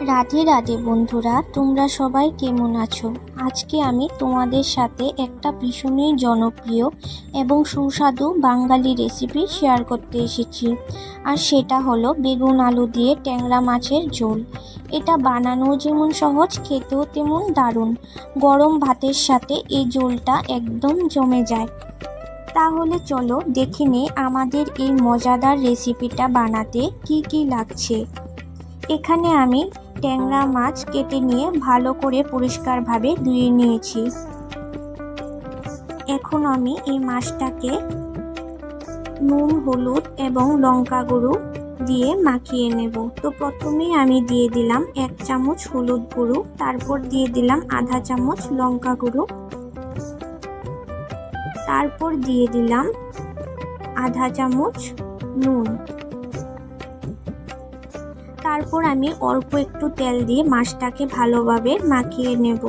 রাধে রাধে বন্ধুরা, তোমরা সবাই কেমন আছো? আজকে আমি তোমাদের সাথে একটা ভীষণই জনপ্রিয় এবং সুস্বাদু বাঙালি রেসিপি শেয়ার করতে এসেছি। আর সেটা হলো বেগুন আলু দিয়ে ট্যাংরা মাছের ঝোল। এটা বানানো যেমন সহজ, খেতেও তেমন দারুণ। গরম ভাতের সাথে এই ঝোলটা একদম জমে যায়। তাহলে চলো দেখে নে আমাদের এই মজাদার রেসিপিটা বানাতে কি কি লাগছে। এখানে আমি ট্যাংরা মাছ কেটে নিয়ে ভালো করে পরিষ্কারভাবে ধুয়ে নিয়েছি। এখন আমি এই মাছটাকে নুন, হলুদ এবং লঙ্কা গুঁড়ো দিয়ে মাখিয়ে নেব। তো প্রথমেই আমি দিয়ে দিলাম এক চামচ হলুদ গুঁড়ো, তারপর দিয়ে দিলাম আধা চামচ লঙ্কা গুঁড়ো। তারপর দিয়ে দিলাম আধা চামচ নুন। তারপর আমি অল্প একটু তেল দিয়ে মাছটাকে ভালোভাবে মাখিয়ে নেব।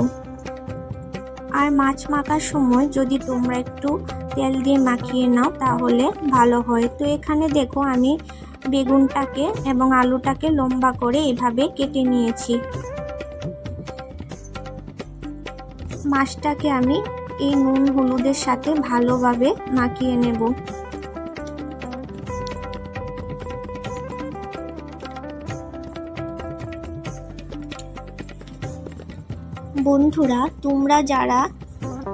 আর মাছ মাখার সময় যদি তোমরা একটু তেল দিয়ে মাখিয়ে নাও, তাহলে ভালো হয়। তো এখানে দেখো আমি বেগুনটাকে এবং আলুটাকে লম্বা করে এভাবে কেটে নিয়েছি। মাছটাকে আমি এই নুন হলুদের সাথে ভালোভাবে মাখিয়ে নেব। বন্ধুরা, তোমরা যারা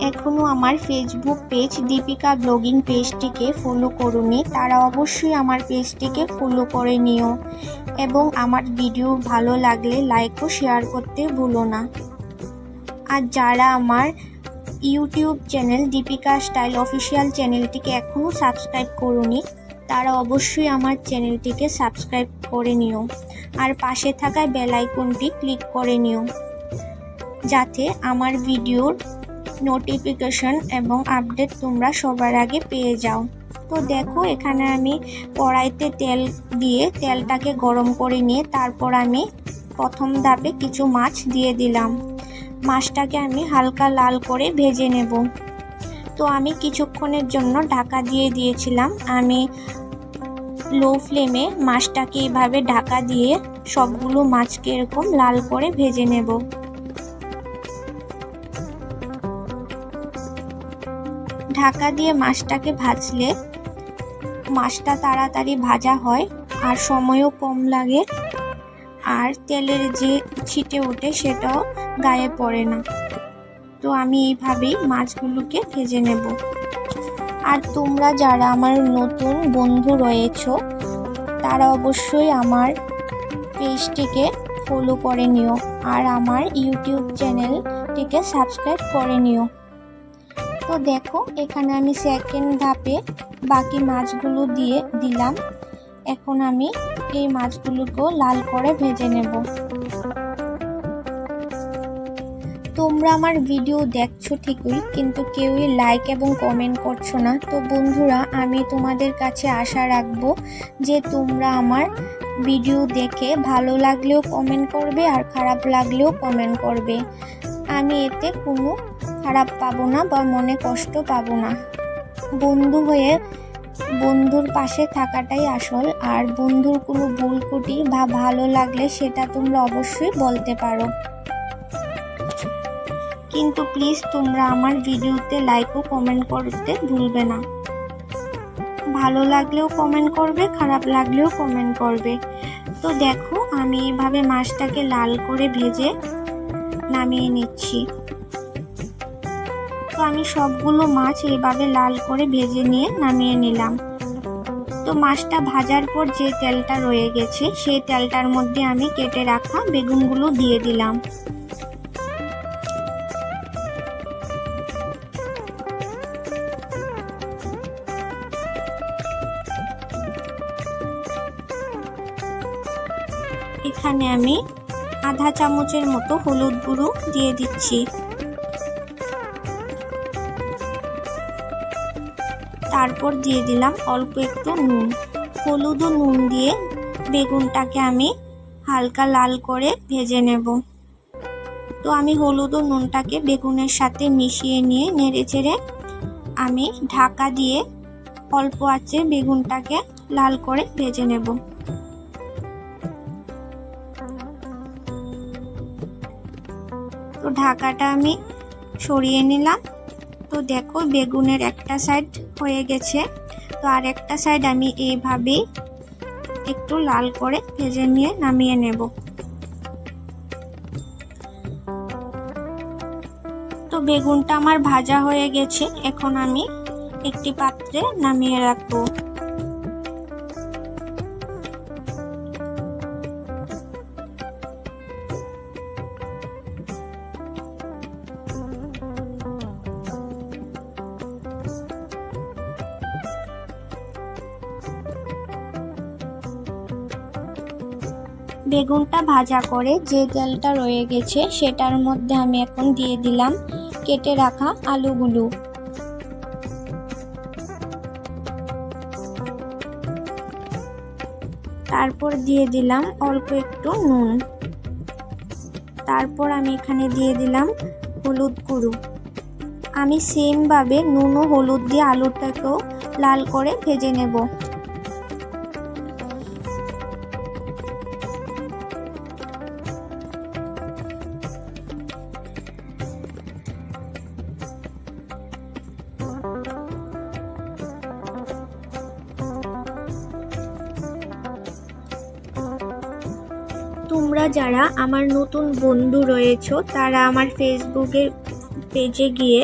এখনও আমার ফেসবুক পেজ দীপিকা ব্লগিং পেজটিকে ফলো করোনি, তারা অবশ্যই আমার পেজটিকে ফলো করে নিও এবং আমার ভিডিও ভালো লাগলে লাইক ও শেয়ার করতে ভুলো না। আর যারা আমার YouTube channel Dipika style official চ্যানেলটিকে এখনও সাবস্ক্রাইব করুনি, তারা অবশ্যই আমার চ্যানেলটিকে সাবস্ক্রাইব করে নিও। আর পাশে থাকা বেল আইকনটি ক্লিক করে নিও। যাতে আমার ভিডিওর নোটিফিকেশন এবং আপডেট তোমরা সবার আগে পেয়ে যাও। তো দেখো, এখানে আমি কড়াইতে তেল দিয়ে তেলটাকে গরম করে নিয়ে তারপর আমি প্রথম ধাপে কিছু মাছ দিয়ে দিলাম। মাছটাকে আমি হালকা লাল করে ভেজে নেব। তো আমি কিছুক্ষণের জন্য ঢাকা দিয়ে দিয়েছিলাম। আমি লো ফ্লেমে মাছটাকে এভাবে ঢাকা দিয়ে সবগুলো মাছকে এরকম লাল করে ভেজে নেব। ঢাকা দিয়ে মাছটাকে ভাজলে মাছটা তাড়াতাড়ি ভাজা হয় আর সময়ও কম লাগে আর তেলের যে ছিটে ওঠে সেটাও গায়ে পড়ে না। তো আমি এইভাবেই মাছগুলোকে ভেজে নেব। আর তোমরা যারা আমার নতুন বন্ধু রয়েছ, তারা অবশ্যই আমার পেজটিকে ফলো করে নিও আর আমার ইউটিউব চ্যানেলটিকে সাবস্ক্রাইব করে নিও। তো দেখো, এখানে আমি সেকেন্ড ধাপে বাকি মাছগুলো দিয়ে দিলাম। এখন আমি এই মাছগুলোকেও লাল করে ভেজে নেব। তোমরা আমার ভিডিও দেখছ ঠিকই, কিন্তু কেউই লাইক এবং কমেন্ট করছ না। তো বন্ধুরা, আমি তোমাদের কাছে আশা রাখব যে তোমরা আমার ভিডিও দেখে ভালো লাগলেও কমেন্ট করবে আর খারাপ লাগলেও কমেন্ট করবে। আমি এতে কোনো খারাপ পাবো না বা মনে কষ্ট পাবো না। বন্ধু হয়ে বন্ধুর পাশে থাকাটাই আসল, আর বন্ধুর কোনো ভুল কুটি বা ভালো লাগলে সেটা তোমরা অবশ্যই বলতে পারো। কিন্তু প্লিজ তোমরা আমার ভিডিওতে লাইক ও কমেন্ট করতে ভুলবে না। ভালো লাগলেও কমেন্ট করবে, খারাপ লাগলেও কমেন্ট করবে। তো দেখো, আমি এভাবে মাছটাকে লাল করে ভেজে নামিয়ে নিচ্ছি। আমি সবগুলো মাছ এইভাবে লাল করে ভেজে নিয়ে নামিয়ে নিলাম। তো মাছটা ভাজার পর যে তেলটা রয়ে গেছে, সেই তেলটার মধ্যে আমি কেটে রাখা বেগুনগুলো দিয়ে দিলাম। এখানে আমি আধা চামচের মতো হলুদ গুঁড়ো দিয়ে দিচ্ছি। তারপর দিয়ে দিলাম অল্প একটু নুন। হলুদ নুন দিয়ে বেগুনটাকে আমি হালকা লাল করে ভেজে নেব। তো আমি হলুদ ও নুনটাকে বেগুনের সাথে মিশিয়ে নিয়ে নেড়ে চেড়ে আমি ঢাকা দিয়ে অল্প আঁচে বেগুনটাকে লাল করে ভেজে নেব। তো ঢাকাটা আমি সরিয়ে নিলাম। তো দেখো বেগুনের একটা সাইড হয়ে গেছে। তো আর একটা সাইড আমি এইভাবেই একটু লাল করে ভেজে নিয়ে নামিয়ে নেব। তো বেগুনটা আমার ভাজা হয়ে গেছে। এখন আমি একটি পাত্রে নামিয়ে রাখব। বেগুনটা ভাজা করে যে তেলটা রয়ে গেছে সেটার মধ্যে আমি এখন দিয়ে দিলাম কেটে রাখা আলুগুলো। তারপর দিয়ে দিলাম অল্প একটু নুন। তারপর আমি এখানে দিয়ে দিলাম হলুদ গুঁড়ো। আমি সেমভাবে নুন ও হলুদ দিয়ে আলুটাকেও লাল করে ভেজে নেব। তোমরা যারা আমার নতুন বন্ধু রয়েছো, তারা আমার ফেসবুকের পেজে গিয়ে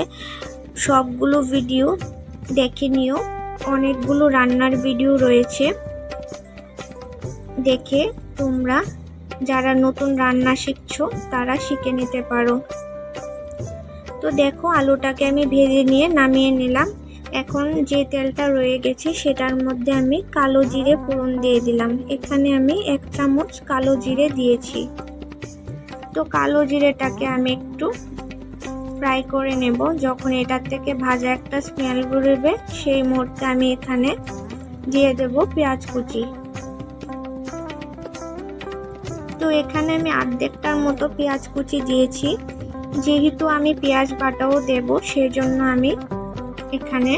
সবগুলো ভিডিও দেখে নিও। অনেকগুলো রান্নার ভিডিও রয়েছে। দেখে তোমরা যারা নতুন রান্না শিখছো, তারা শিখে নিতে পারো। তো দেখো, আলুটাকে আমি ভেজে নিয়ে নামিয়ে নিলাম। এখন যে তেলটা রয়ে গেছে সেটার মধ্যে আমি কালো জিরে ফোড়ন দিয়ে দিলাম। এখানে আমি এক চামচ কালো জিরে দিয়েছি। তো কালো জিরেটাকে আমি একটু ফ্রাই করে নেব। যখন এটার থেকে ভাজা একটা স্মেল বেরোবে, সেই মুহূর্তে আমি এখানে দিয়ে দেব পেঁয়াজ কুচি। তো এখানে আমি অর্ধেকটার মতো পেঁয়াজ কুচি দিয়েছি। যেহেতু আমি পেঁয়াজ বাটাও দেব, সেই জন্য আমি এখানে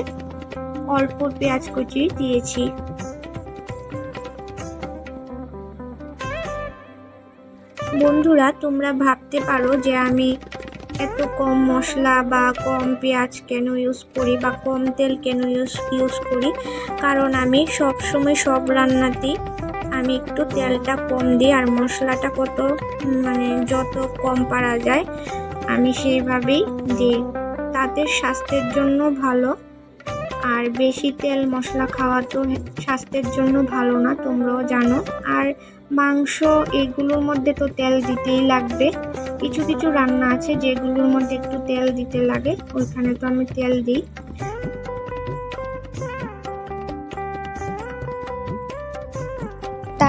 অল্প পেঁয়াজ কুচি দিয়েছি। বন্ধুরা, তোমরা ভাবতে পারো যে আমি এত কম মশলা বা কম পেঁয়াজ কেন ইউজ করি বা কম তেল কেন ইউজ ইউজ করি? কারণ আমি সব সময় সব রান্নাতেই আমি একটু তেলটা কম দিই আর মশলাটা কত মানে যত কম পারা যায়, আমি সেইভাবেই দিই। তাতে স্বাস্থ্যের জন্য ভালো। আর বেশি তেল মশলা খাওয়া তো স্বাস্থ্যের জন্য ভালো না, তোমরাও জানো। আর মাংস, এগুলোর মধ্যে তো তেল দিতেই লাগবে। কিছু কিছু রান্না আছে যেগুলোর মধ্যে একটু তেল দিতে লাগে, ওইখানে তো আমি তেল দিই।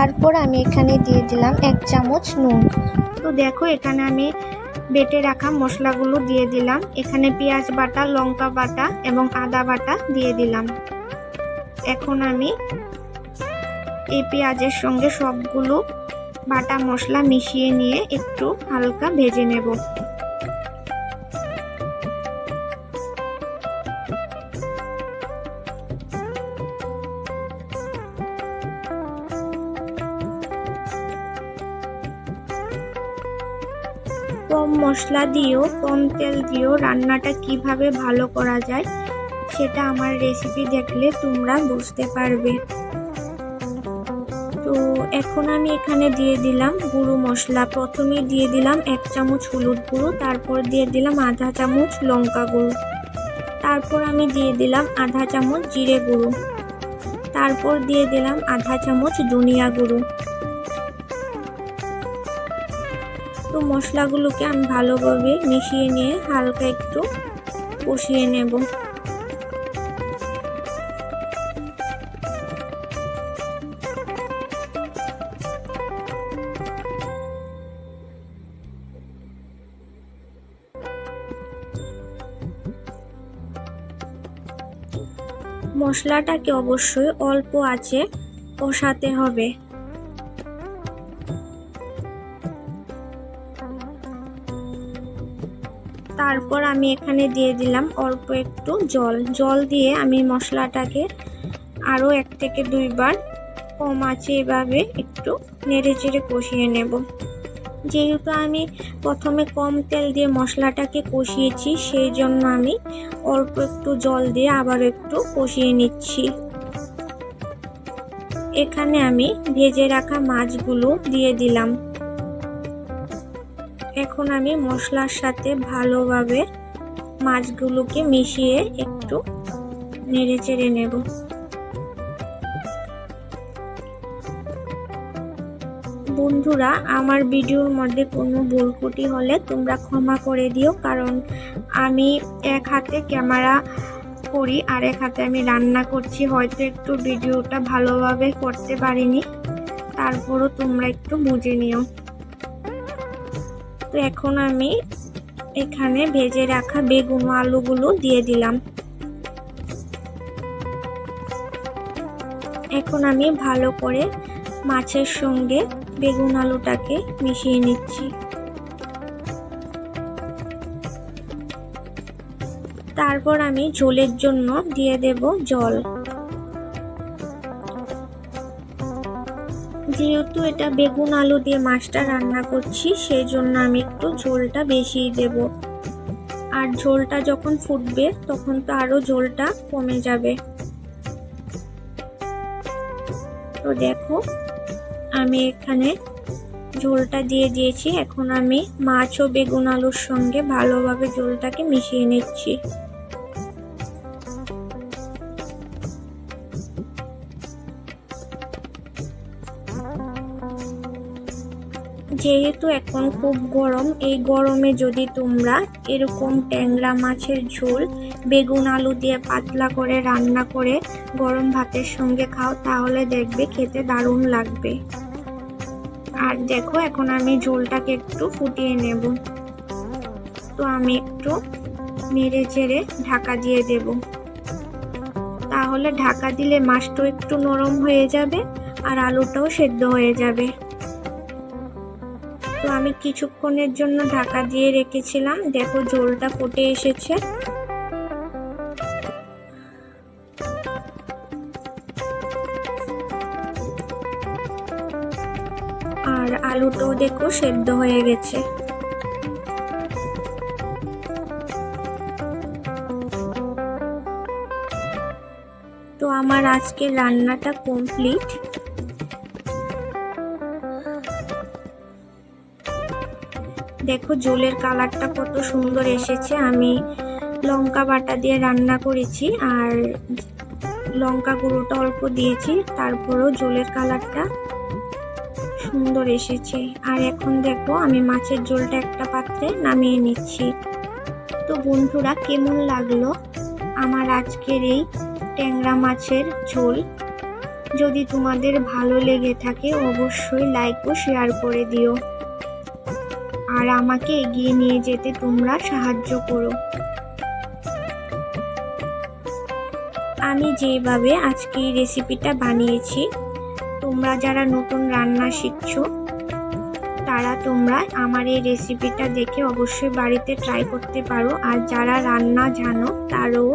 তারপর আমি এখানে দিয়ে দিলাম এক চামচ নুন। তো দেখো, এখানে আমি বেটে রাখা মশলাগুলো দিয়ে দিলাম। এখানে পেঁয়াজ বাটা, লঙ্কা বাটা এবং আদা বাটা দিয়ে দিলাম। এখন আমি এই পেঁয়াজের সঙ্গে সবগুলো বাটা মশলা মিশিয়ে নিয়ে একটু হালকা ভেজে নেব। কম মশলা দিয়েও কম তেল দিয়েও রান্নাটা কীভাবে ভালো করা যায় সেটা আমার রেসিপি দেখলে তোমরা বুঝতে পারবে। তো এখন আমি এখানে দিয়ে দিলাম গুঁড়ো মশলা। প্রথমে দিয়ে দিলাম এক চামচ হলুদ গুঁড়ো, তারপর দিয়ে দিলাম আধা চামচ লঙ্কা গুঁড়ো। তারপর আমি দিয়ে দিলাম আধা চামচ জিরে গুঁড়ো। তারপর দিয়ে দিলাম আধা চামচ ধনিয়া গুঁড়ো। তো মশলাগুলোকে আমি ভালোভাবে মিশিয়ে নিয়ে হালকা একটু কষিয়ে নেব। মশলাটাকে অবশ্যই অল্প আছে কষাতে হবে। তারপর আমি এখানে দিয়ে দিলাম অল্প একটু জল। জল দিয়ে আমি মশলাটাকে আরও এক থেকে দুইবার কম আছে এভাবে একটু নেড়ে চেড়ে কষিয়ে নেব। যেহেতু আমি প্রথমে কম তেল দিয়ে মশলাটাকে কষিয়েছি, সেই জন্য আমি অল্প একটু জল দিয়ে আবার একটু কষিয়ে নিচ্ছি। এখানে আমি ভেজে রাখা মাছগুলো দিয়ে দিলাম। এখন আমি মশলার সাথে ভালোভাবে মাছগুলোকে মিশিয়ে একটু নেড়ে চেড়ে নেব। বন্ধুরা, আমার ভিডিওর মধ্যে কোনো ভুলকুটি হলে তোমরা ক্ষমা করে দিও, কারণ আমি এক হাতে ক্যামেরা করি আর এক হাতে আমি রান্না করছি। হয়তো একটু ভিডিওটা ভালোভাবে করতে পারিনি, তারপরও তোমরা একটু বুঝে নিও। তো এখন আমি এখানে ভেজে রাখা বেগুন আলুগুলো দিয়ে দিলাম। এখন আমি ভালো করে মাছের সঙ্গে বেগুন আলুটাকে মিশিয়ে নিচ্ছি। তারপর আমি ঝোলের জন্য দিয়ে দেব জল। যেহেতু এটা বেগুন আলু দিয়ে মাছটা রান্না করছি সেই জন্য আমি একটু ঝোলটা বেশি দেব। আর ঝোলটা যখন ফুটবে, তখন তো আরও ঝোলটা কমে যাবে। তো দেখো, আমি এখানে ঝোলটা দিয়ে দিয়েছি। এখন আমি মাছ ও বেগুন আলুর সঙ্গে ভালোভাবে ঝোলটাকে মিশিয়ে নিচ্ছি। যেহেতু এখন খুব গরম, এই গরমে যদি তোমরা এরকম ট্যাংরা মাছের ঝোল, বেগুন আলু দিয়ে পাতলা করে রান্না করে গরম ভাতের সঙ্গে খাও, তাহলে দেখবে খেতে দারুণ লাগবে। আর দেখো, এখন আমি ঝোলটাকে একটু ফুটিয়ে নেব। তো আমি একটু নেড়ে চেড়ে ঢাকা দিয়ে দেব। তাহলে ঢাকা দিলে মাছটাও একটু নরম হয়ে যাবে আর আলুটাও সেদ্ধ হয়ে যাবে। আমি কিছুক্ষণের জন্য ঢাকা দিয়ে রেখেছিলাম। দেখো ঝোলটা ফুটে এসেছে। আর আলুটাও দেখো সেদ্ধ হয়ে গেছে। তো আমার আজকের রান্নাটা কমপ্লিট দেখো জলের কালারটা কত সুন্দর এসেছে। আমি লঙ্কা বাটা দিয়ে রান্না করেছি আর লঙ্কা গুঁড়োটা অল্প দিয়েছি, তারপরেও জলের কালারটা সুন্দর এসেছে। আর এখন দেখো আমি মাছের ঝোলটা একটা পাত্রে নামিয়ে নিচ্ছি। তো বন্ধুরা, কেমন লাগল আমার আজকের এই ট্যাংরা মাছের ঝোল? যদি তোমাদের ভালো লেগে থাকে, অবশ্যই লাইক ও শেয়ার করে দিও। আর আমাকে এগিয়ে নিয়ে যেতে তোমরা সাহায্য করো। আমি যেভাবে আজকে এই রেসিপিটা বানিয়েছি, তোমরা যারা নতুন রান্না শিখছো, তারা তোমরা আমার এই রেসিপিটা দেখে অবশ্যই বাড়িতে ট্রাই করতে পারো। আর যারা রান্না জানো, তারও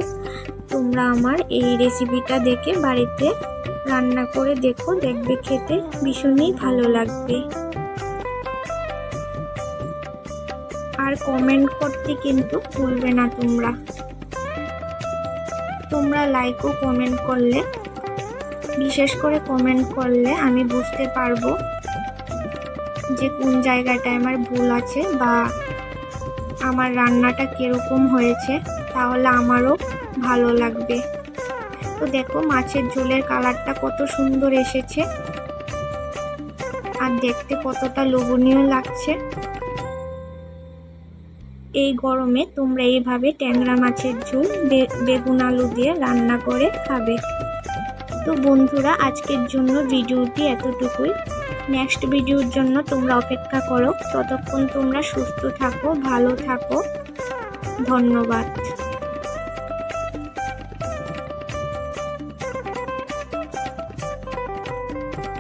তোমরা আমার এই রেসিপিটা দেখে বাড়িতে রান্না করে দেখো, দেখবে খেতে ভীষণই ভালো লাগবে। আর কমেন্ট করতে কিন্তু ভুলবে না তোমরা। তোমরা লাইক ও কমেন্ট করলে, বিশেষ করে কমেন্ট করলে আমি বুঝতে পারব যে কোন জায়গাটায় আমার ভুল আছে বা আমার রান্নাটা কীরকম হয়েছে, তাহলে আমারও ভালো লাগবে। তো দেখো মাছের ঝোলের কালারটা কত সুন্দর এসেছে। আর দেখতে কতটা লোভনীয় লাগছে। এই গরমে তোমরা এইভাবে ট্যাংরা মাছের ঝোল বেগুন আলু দিয়ে রান্না করে খাবে। তো বন্ধুরা, আজকের জন্য ভিডিওটি এতটুকুই। নেক্সট ভিডিওর জন্য তোমরা অপেক্ষা করো। ততক্ষণ তোমরা সুস্থ থাকো, ভালো থাকো। ধন্যবাদ।